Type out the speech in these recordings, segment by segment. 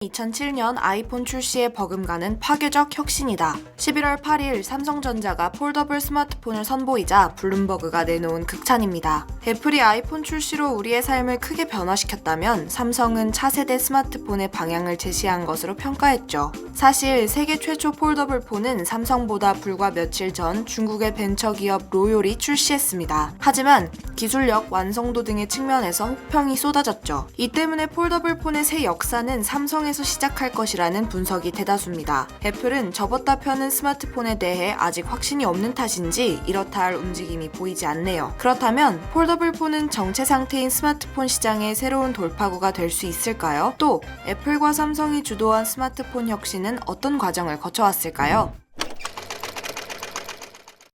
2007년 아이폰 출시에 버금가는 파괴적 혁신이다. 11월 8일 삼성전자가 폴더블 스마트폰을 선보이자 블룸버그가 내놓은 극찬입니다. 애플이 아이폰 출시로 우리의 삶을 크게 변화시켰다면 삼성은 차세대 스마트폰의 방향을 제시한 것으로 평가했죠. 사실 세계 최초 폴더블 폰은 삼성보다 불과 며칠 전 중국의 벤처 기업 로열이 출시했습니다. 하지만 기술력, 완성도 등의 측면에서 혹평이 쏟아졌죠. 이 때문에 폴더블 폰의 새 역사는 삼성 에서 시작할 것이라는 분석이 대다수입니다. 애플은 접었다 펴는 스마트폰에 대해 아직 확신이 없는 탓인지 이렇다 할 움직임이 보이지 않네요. 그렇다면 폴더블 폰은 정체 상태인 스마트폰 시장의 새로운 돌파구가 될 수 있을까요? 또 애플과 삼성이 주도한 스마트폰 혁신은 어떤 과정을 거쳐왔을까요?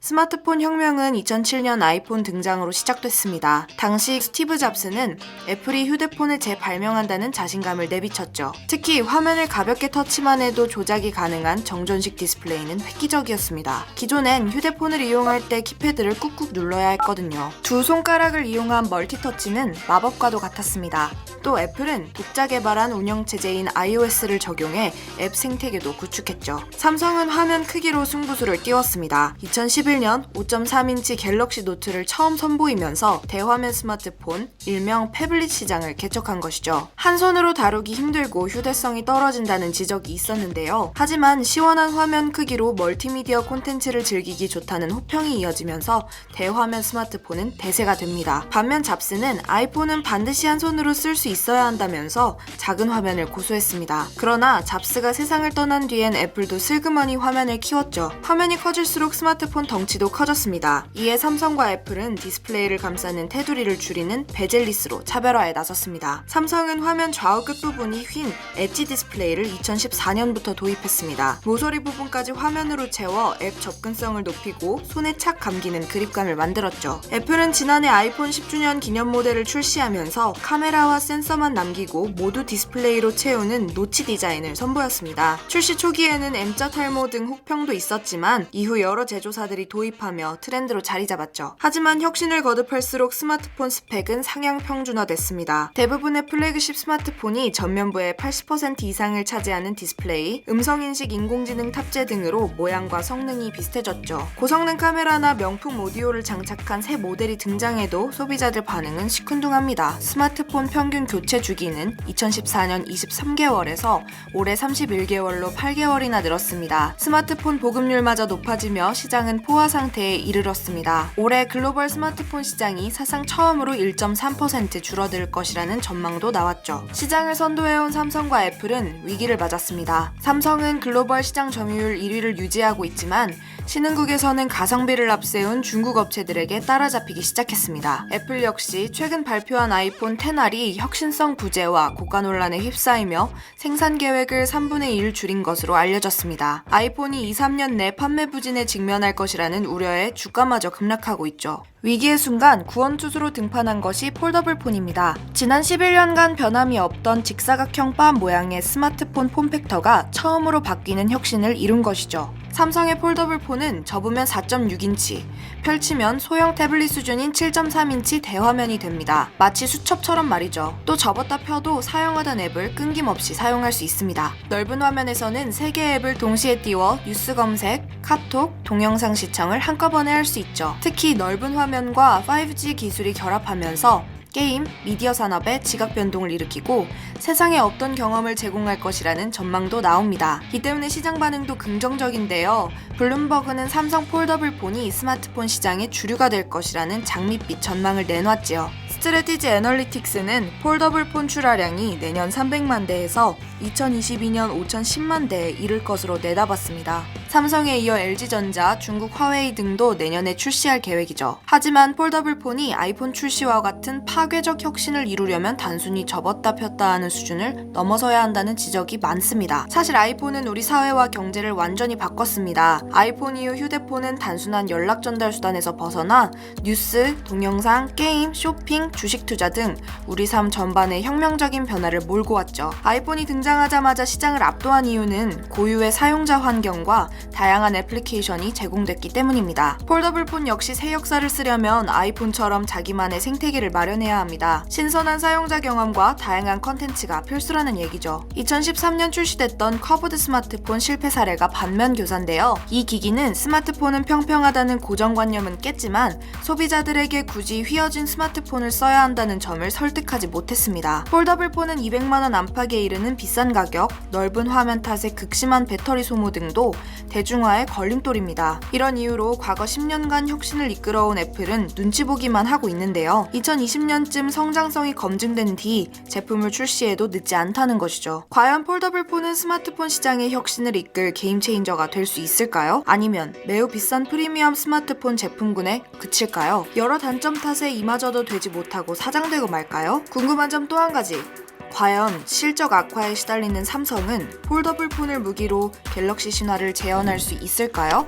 스마트폰 혁명은 2007년 아이폰 등장으로 시작됐습니다. 당시 스티브 잡스는 애플이 휴대폰을 재발명한다는 자신감을 내비쳤죠. 특히 화면을 가볍게 터치만 해도 조작이 가능한 정전식 디스플레이는 획기적이었습니다. 기존엔 휴대폰을 이용할 때 키패드를 꾹꾹 눌러야 했거든요. 두 손가락을 이용한 멀티터치는 마법과도 같았습니다. 또 애플은 독자 개발한 운영체제인 iOS를 적용해 앱 생태계도 구축했죠. 삼성은 화면 크기로 승부수를 띄웠습니다. 2011년 5.3인치 갤럭시 노트를 처음 선보이면서 대화면 스마트폰, 일명 패블릿 시장을 개척한 것이죠. 한 손으로 다루기 힘들고 휴대성이 떨어진다는 지적이 있었는데요. 하지만 시원한 화면 크기로 멀티미디어 콘텐츠를 즐기기 좋다는 호평이 이어지면서 대화면 스마트폰은 대세가 됩니다. 반면 잡스는 아이폰은 반드시 한 손으로 쓸 수 있어야 한다면서 작은 화면을 고수했습니다. 그러나 잡스가 세상을 떠난 뒤엔 애플도 슬그머니 화면을 키웠죠. 화면이 커질수록 스마트폰 덩 치도 커졌습니다. 이에 삼성과 애플은 디스플레이를 감싸는 테두리를 줄이는 베젤리스로 차별화에 나섰습니다. 삼성은 화면 좌우 끝부분이 휜 엣지 디스플레이를 2014년부터 도입했습니다. 모서리 부분까지 화면으로 채워 앱 접근성을 높이고 손에 착 감기는 그립감을 만들었죠. 애플은 지난해 아이폰 10주년 기념 모델을 출시하면서 카메라와 센서만 남기고 모두 디스플레이로 채우는 노치 디자인을 선보였습니다. 출시 초기에는 M자 탈모 등 혹평도 있었지만 이후 여러 제조사들이 도입하며 트렌드로 자리 잡았죠. 하지만 혁신을 거듭할수록 스마트폰 스펙은 상향 평준화됐습니다. 대부분의 플래그십 스마트폰이 전면부의 80% 이상을 차지하는 디스플레이, 음성인식 인공지능 탑재 등으로 모양과 성능이 비슷해졌죠. 고성능 카메라나 명품 오디오를 장착한 새 모델이 등장해도 소비자들 반응은 시큰둥합니다. 스마트폰 평균 교체 주기는 2014년 23개월에서 올해 31개월로 8개월이나 늘었습니다. 스마트폰 보급률마저 높아지며 시장은 포화 상태에 이르렀습니다. 올해 글로벌 스마트폰 시장이 사상 처음으로 1.3% 줄어들 것이라는 전망도 나왔죠. 시장을 선도해온 삼성과 애플은 위기를 맞았습니다. 삼성은 글로벌 시장 점유율 1위를 유지하고 있지만 신흥국에서는 가성비를 앞세운 중국 업체들에게 따라잡히기 시작했습니다. 애플 역시 최근 발표한 아이폰 10R이 혁신성 부재와 고가 논란에 휩싸이며 생산 계획을 3분의 1 줄인 것으로 알려졌습니다. 아이폰이 2, 3년 내 판매 부진에 직면할 것이라는 우려에 주가마저 급락하고 있죠. 위기의 순간 구원투수로 등판한 것이 폴더블 폰입니다. 지난 11년간 변함이 없던 직사각형 바 모양의 스마트폰 폼팩터가 처음으로 바뀌는 혁신을 이룬 것이죠. 삼성의 폴더블 폰은 접으면 4.6인치, 펼치면 소형 태블릿 수준인 7.3인치 대화면이 됩니다. 마치 수첩처럼 말이죠. 또 접었다 펴도 사용하던 앱을 끊김없이 사용할 수 있습니다. 넓은 화면에서는 3개의 앱을 동시에 띄워 뉴스 검색, 카톡, 동영상 시청을 한꺼번에 할 수 있죠. 특히 넓은 화면과 5G 기술이 결합하면서 게임, 미디어 산업에 지각 변동을 일으키고 세상에 없던 경험을 제공할 것이라는 전망도 나옵니다. 이 때문에 시장 반응도 긍정적인데요. 블룸버그는 삼성 폴더블 폰이 스마트폰 시장의 주류가 될 것이라는 장밋빛 전망을 내놨지요. 스트레티지 애널리틱스는 폴더블 폰 출하량이 내년 300만 대에서 2022년 5,010만 대에 이를 것으로 내다봤습니다. 삼성에 이어 LG전자, 중국 화웨이 등도 내년에 출시할 계획이죠. 하지만 폴더블 폰이 아이폰 출시와 같은 파괴적 혁신을 이루려면 단순히 접었다 폈다 하는 수준을 넘어서야 한다는 지적이 많습니다. 사실 아이폰은 우리 사회와 경제를 완전히 바꿨습니다. 아이폰 이후 휴대폰은 단순한 연락 전달 수단에서 벗어나 뉴스, 동영상, 게임, 쇼핑, 주식 투자 등 우리 삶 전반에 혁명적인 변화를 몰고 왔죠. 아이폰이 등장하자마자 시장을 압도한 이유는 고유의 사용자 환경과 다양한 애플리케이션이 제공됐기 때문입니다. 폴더블 폰 역시 새 역사를 쓰려면 아이폰처럼 자기만의 생태계를 마련해야 합니다. 신선한 사용자 경험과 다양한 컨텐츠가 필수라는 얘기죠. 2013년 출시됐던 커브드 스마트폰 실패 사례가 반면 교사인데요. 이 기기는 스마트폰은 평평하다는 고정관념은 깼지만 소비자들에게 굳이 휘어진 스마트폰을 써야 한다는 점을 설득하지 못했습니다. 폴더블 폰은 200만원 안팎에 이르는 비싼 가격, 넓은 화면 탓에 극심한 배터리 소모 등도 대중화의 걸림돌입니다. 이런 이유로 과거 10년간 혁신을 이끌어온 애플은 눈치 보기만 하고 있는데요. 2020년쯤 성장성이 검증된 뒤 제품을 출시해도 늦지 않다는 것이죠. 과연 폴더블 폰은 스마트폰 시장의 혁신을 이끌 게임 체인저가 될 수 있을까요? 아니면 매우 비싼 프리미엄 스마트폰 제품군에 그칠까요? 여러 단점 탓에 이마저도 되지 못하고 사장되고 말까요? 궁금한 점 또 한 가지. 과연 실적 악화에 시달리는 삼성은 폴더블 폰을 무기로 갤럭시 신화를 재현할 수 있을까요?